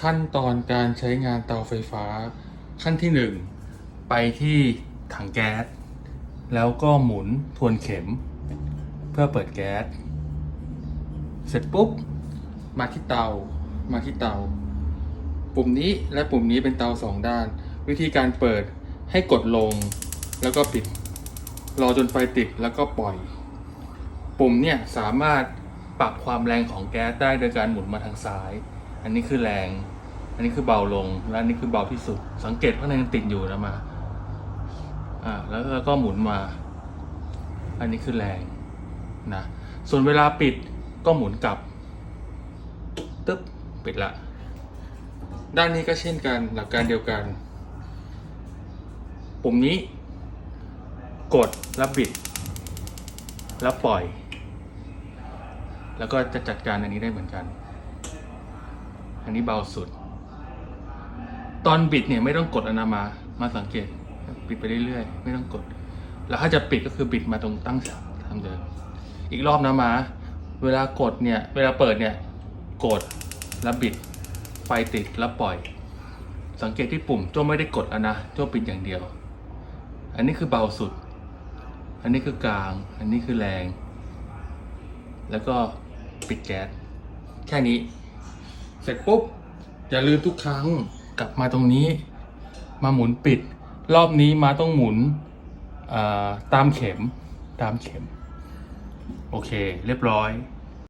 ขั้นตอนการใช้งานเตาไฟฟ้า ขั้นที่หนึ่งไปที่ถังแก๊ส แล้วก็หมุนทวนเข็ม เพื่อเปิดแก๊ส เสร็จปุ๊บ มาที่เตามาที่เตา ปุ่มนี้และปุ่มนี้เป็นเตาสองด้าน วิธีการเปิดให้กดลง แล้วก็ปิด รอจนไฟติดแล้วก็ปล่อย ปุ่มเนี่ยสามารถปรับความแรงของแก๊สได้โดยการหมุนมาทางซ้าย อันนี้คือแรง อันนี้คือเบาลง และอันนี้คือเบาที่สุด สังเกตว่าในยังติดอยู่นะมา อ่าแล้วแล้วก็หมุนมา อันนี้คือแรงนะ ส่วนเวลาปิดก็หมุนกลับ ตึ๊บ ปิดละ ด้านนี้ก็เช่นกัน หลักการเดียวกัน ปุ่มนี้ กดแล้วบิด แล้วปล่อย แล้วก็จะจัดการอันนี้ได้เหมือนกัน อันนี้เบาสุด ตอนบิดเนี่ยไม่ต้องกดอนามา มาสังเกต บิดไปเรื่อยๆ ไม่ต้องกด แล้วถ้าจะปิดก็คือบิดมาตรงตั้งฉากทำเดิม อีกรอบนะมา เวลากดเนี่ย เวลาเปิดเนี่ย กดแล้วบิด ไฟติดแล้วปล่อย สังเกตที่ปุ่มโจ้ไม่ได้กดอะนะโจ้ปิดอย่างเดียว อันนี้คือเบาสุด อันนี้คือกลาง อันนี้คือแรง แล้วก็ปิดแก๊สแค่นี้ เสร็จปุ๊บอย่าลืมทุกครั้งกลับมาตรงนี้ มาหมุนปิด รอบนี้มาต้องหมุนตามเข็มตามเข็ม โอเค เรียบร้อย